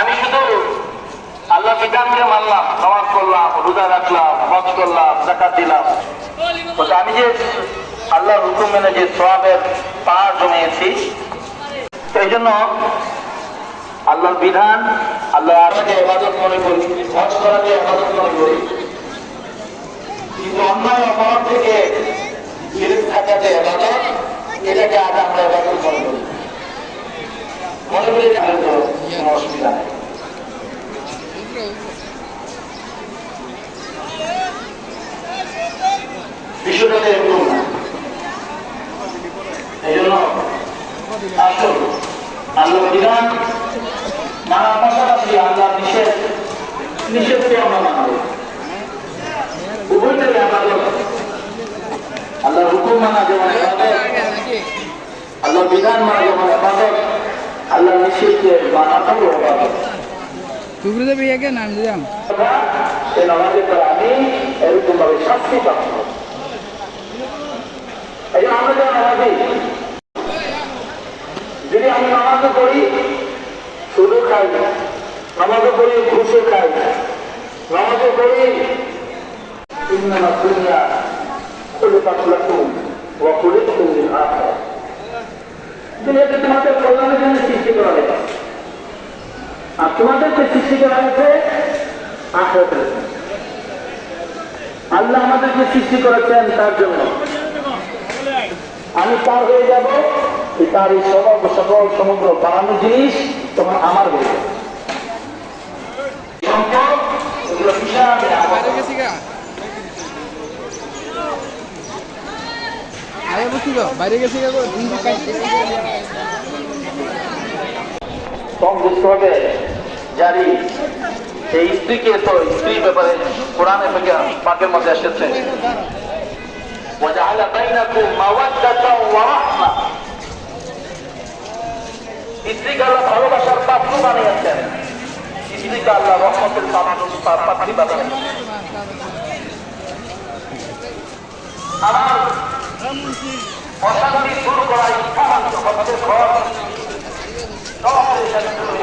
আমি শুধু আল্লাহ বিধানকে মানলাম নামাজ করলাম, রোজা রাখলাম, হজ করলাম জাকাত দিলাম। আমি যে আল্লাহর হুকুম মেনে যে সবের পাহাড় জমিয়েছি এই জন্য আল্লাহর বিধান আল্লাহ আপনাকে এবাদত মনে করি, হজ করাকে এবাদত মনে করি। কিন্তু অন্যায় অপরাধ থেকে বিরত থাকাতে এবাদত, এটাকে আজ আমরা এবাদত মনে করি। মনে করি কোনো অসুবিধা নেই। বিষয়টা তো এরকম না। এই জন্য আসুন, আল্লাহ বিধান মানার পাশাপাশি আল্লাহ আমাদের মানা যেমন আল্লাহ বিধান মানা যেমন এবাদত আল্লাহ নিষেধকে মানাটাও এবাদত টুকরো দেবে ইয়াকে নাম দিলাম। আমি এরকম ভাবে শাস্তি যদি আমি পড়ি শুধু খাই, নামাজও পড়ি ঘুষে খাই নামাজও ওয়া খুলিকতুম দুনিয়াতে তোমাদের কল্যাণের জন্য সৃষ্টি করা আর তোমাদেরকে সৃষ্টি করা হয়েছে আখেরাতের। আল্লাহ আমাদেরকে সৃষ্টি করেছেন তার জন্য আমি তার হয়ে যাব তার এই সকল সকল সমগ্র বানানো জিনিস তোমার আমার হয়ে যাবে। বাইরে গেছি গা আরে বসি গো বাইরে গেছি গা গো দিন দিন কাজ সংযুক্তভাবে জারি এই স্ত্রীকে তো স্ত্রীর ব্যাপারে কোরআনে থেকে পাকের মধ্যে এসেছে وجعل بينكم مودة ورحمة স্ত্রীকে আল্লাহ ভালোবাসার পাত্র বানিয়েছেন স্ত্রীকে আল্লাহ রহমতের পাত্র পাত্রী বানিয়েছেন আমার অশান্তি দূর করা ইচ্ছা হচ্ছে ঘর সব